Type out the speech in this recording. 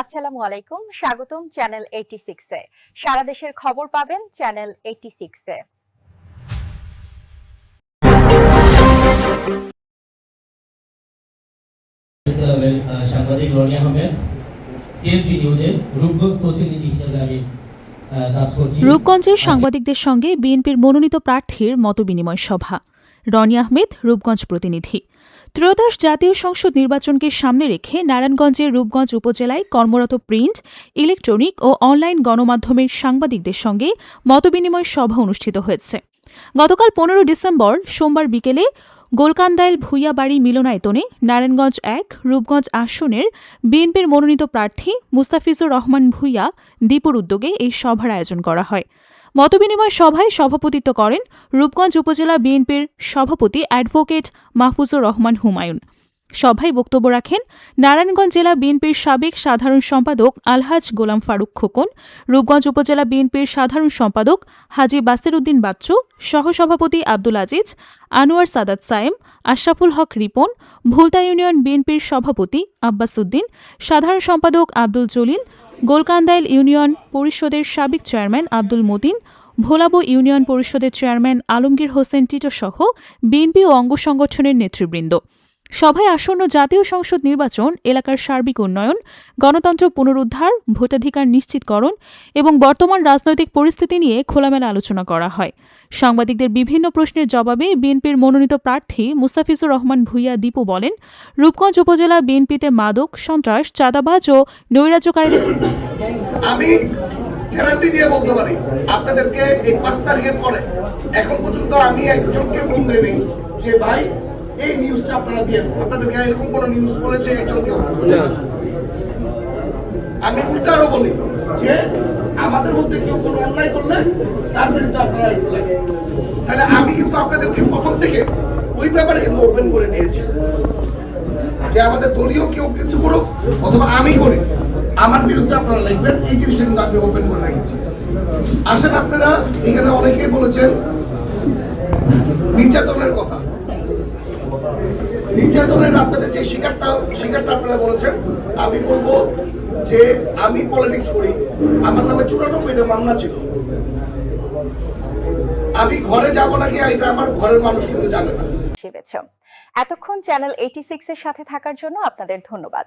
আসসালামু আলাইকুম স্বাগতম চ্যানেল এইটি সিক্সে সারা দেশের খবর পাবেন চ্যানেল এইটি সিক্সে সাংবাদিক রনি আহমেদ সিএসবি নিউজে রূপগঞ্জ প্রতিনিধি হিসেবে আমি রূপগঞ্জের সাংবাদিকদের সঙ্গে বিএনপির মনোনীত প্রার্থীর মতবিনিময় সভা। রনি আহমেদ রূপগঞ্জ প্রতিনিধি। ত্রয়োদশ জাতীয় সংসদ নির্বাচনকে সামনে রেখে নারায়ণগঞ্জের রূপগঞ্জ উপজেলায় কর্মরত প্রিন্ট, ইলেকট্রনিক ও অনলাইন গণমাধ্যমের সাংবাদিকদের সঙ্গে মতবিনিময় সভা অনুষ্ঠিত হয়েছে। গতকাল পনেরো ডিসেম্বর সোমবার বিকেলে গোলকান্দাইল ভুইয়াবাড়ি মিলনায়তনে নারায়ণগঞ্জ এক, রূপগঞ্জ আসনের বিএনপির মনোনীত প্রার্থী মুস্তাফিজুর রহমান ভুইয়া দীপুর উদ্যোগে এই সভার আয়োজন করা হয়। মতবিনিময় সভায় সভাপতিত্ব করেন রূপগঞ্জ উপজেলা বিএনপির সভাপতি অ্যাডভোকেট মাহফুজুর রহমান হুমায়ুন। সভায় বক্তব্য রাখেন নারায়ণগঞ্জ জেলা বিএনপির সাবেক সাধারণ সম্পাদক আলহাজ গোলাম ফারুক খোকন, রূপগঞ্জ উপজেলা বিএনপির সাধারণ সম্পাদক হাজি বাসির উদ্দিন বাচ্চু, সহসভাপতি আব্দুল আজিজ, আনোয়ার সাদাত সায়েম, আশরাফুল হক রিপন, ভুলতা ইউনিয়ন বিএনপির সভাপতি আব্বাস উদ্দিন, সাধারণ সম্পাদক আব্দুল জলিল গোলকান্দাইল ইউনিয়ন পরিষদের সাবেক চেয়ারম্যান আব্দুল মতিন, ভোলাবো ইউনিয়ন পরিষদের চেয়ারম্যান আলমগীর হোসেন টিটো সহ বিএনপি ও অঙ্গ সংগঠনের নেতৃবৃন্দ। সভায় আসন্ন জাতীয় সংসদ নির্বাচন, এলাকার সার্বিক উন্নয়ন, গণতন্ত্র পুনরুদ্ধার, ভোটাধিকার নিশ্চিতকরণ এবং বর্তমান রাজনৈতিক পরিস্থিতি নিয়ে খোলামেলা আলোচনা করা হয়। সাংবাদিকদের বিভিন্ন প্রশ্নের জবাবে বিএনপির মনোনীত প্রার্থী মুস্তাফিজুর রহমান ভুইয়া দীপু বলেন, রূপগঞ্জ উপজেলা বিএনপিতে মাদক, সন্ত্রাস, চাঁদাবাজ ও নৈরাজ্যকারীদের গ্যারান্টি দিয়ে বলতে পারি, আপনাদেরকে এই পাঁচ তারিখের পরে, এখন পর্যন্ত আমি একজনকে ফোন দেবি যে, ভাই এই নিউজটা আপনারা দিয়ে আপনাদেরকে এরকম কোনো নিউজ বলেছে একজনকে আমি উল্টারও বলি যে আমাদের মধ্যে কেউ কোনো অন্যায় করলে তার বিরুদ্ধে আপনারা একটু লাগে। তাহলে আমি কিন্তু আপনাদেরকে প্রথম থেকে ওই ব্যাপারে কিন্তু ওপেন করে দিয়েছি যে আমাদের দলীয় কেউ কিছু করুক অথবা আমি করি আমার বিরুদ্ধে আপনারা লিখবেন এই জিনিসটা কিন্তু আমি ওপেন করে রেখেছি। আসেন আপনারা এখানে অনেকেই বলেছেন নির্যাতনের কথা। নির্যাতনের আপনাদের যে শিকারটা শিকারটা আপনারা বলেছেন, আমি বলব যে আমি পলিটিক্স করি। আমার নামে চুরানব্বইটা মামলা ছিল। আমি ঘরে যাব নাকি, এটা আমার ঘরের মানুষ কিন্তু জানে না। এতক্ষণ চ্যানেল এইটি সিক্স এর সাথে থাকার জন্য আপনাদের ধন্যবাদ।